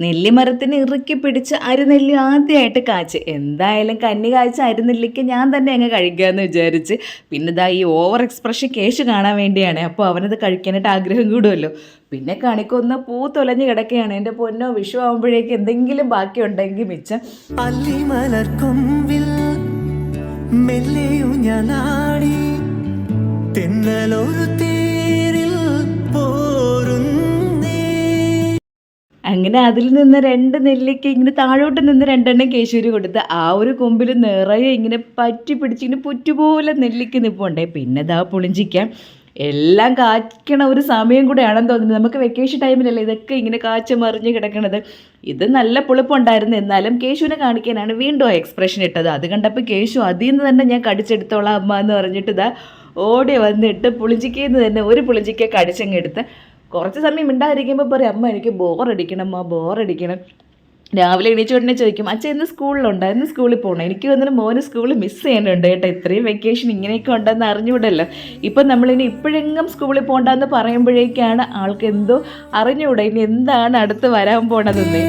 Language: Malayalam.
നെല്ലിമരത്തിന് ഇറുക്കി പിടിച്ച് അരുനെല്ലി ആദ്യമായിട്ട് കാച്ച്. എന്തായാലും കന്നി കാഴ്ച അരുനെല്ലിക്ക് ഞാൻ തന്നെ അങ്ങ് കഴിക്കാമെന്ന് വിചാരിച്ച്. പിന്നെ ഇതാ ഈ ഓവർ എക്സ്പ്രഷൻ കേശ് കാണാൻ വേണ്ടിയാണ്. അപ്പോൾ അവനത് കഴിക്കാനായിട്ട് ആഗ്രഹം കൂടുമല്ലോ. പിന്നെ കണിക്കൊന്ന് പൂ തൊലഞ്ഞ് കിടക്കുകയാണ്. എന്റെ പൊന്നോ വിഷു ആകുമ്പോഴേക്ക് എന്തെങ്കിലും ബാക്കി ഉണ്ടെങ്കിൽ മിച്ചം മെല്ലെയു അങ്ങനെ അതിൽ നിന്ന് രണ്ട് നെല്ലിക്ക ഇങ്ങനെ താഴോട്ട് നിന്ന് രണ്ടെണ്ണം കേശൂരി കൊടുത്ത് ആ ഒരു കൊമ്പിൽ നിറയെ ഇങ്ങനെ പറ്റി പിടിച്ച് ഇങ്ങനെ പുറ്റുപോലെ നെല്ലിക്ക നിൽപ്പുണ്ടേ പിന്നെ ഇതാ പുളിഞ്ചിക്കാം. എല്ലാം കായ്ക്കണ ഒരു സമയം കൂടെയാണെന്ന് തോന്നുന്നത് നമുക്ക് വെക്കേഷൻ ടൈമിലല്ലേ ഇതൊക്കെ ഇങ്ങനെ കാച്ച മറിഞ്ഞ് കിടക്കണത്. ഇത് നല്ല പുളിപ്പുണ്ടായിരുന്നു. എന്നാലും കേശുവിനെ കാണിക്കാനാണ് വീണ്ടും എക്സ്പ്രഷൻ ഇട്ടത്. അത് കണ്ടപ്പോൾ കേശു അതിൽ നിന്ന് തന്നെ ഞാൻ കടിച്ചെടുത്തോളാം അമ്മ എന്ന് പറഞ്ഞിട്ട് ഇതാ ഓടി വന്നിട്ട് പുളിഞ്ചിക്കയിൽ തന്നെ ഒരു പുളിഞ്ചിക്ക കടിച്ചങ്ങ് എടുത്ത് കുറച്ച് സമയം മിണ്ടാതിരിക്കുമ്പോൾ പറയും അമ്മ എനിക്ക് ബോറടിക്കണം അമ്മ ബോറടിക്കണം രാവിലെ എണീച്ച ഉടനെ ചോദിക്കും അച്ഛൻ ഇന്ന് സ്കൂളിലുണ്ടോ? ഇന്ന് സ്കൂളിൽ പോകണം എനിക്ക് വന്നിട്ട് മോന് സ്കൂളിൽ മിസ് ചെയ്യാനുണ്ട് കേട്ടോ. ഇത്രയും വെക്കേഷൻ ഇങ്ങനെയൊക്കെ ഉണ്ടെന്ന് അറിഞ്ഞുകൂടല്ലോ ഇപ്പം നമ്മളിനി ഇപ്പോഴെങ്ങും സ്കൂളിൽ പോകണ്ടെന്ന് പറയുമ്പോഴേക്കാണ് ആൾക്ക് എന്തോ അറിഞ്ഞുകൂടാ ഇനി എന്താണ് അടുത്ത് വരാൻ പോണതെന്ന്.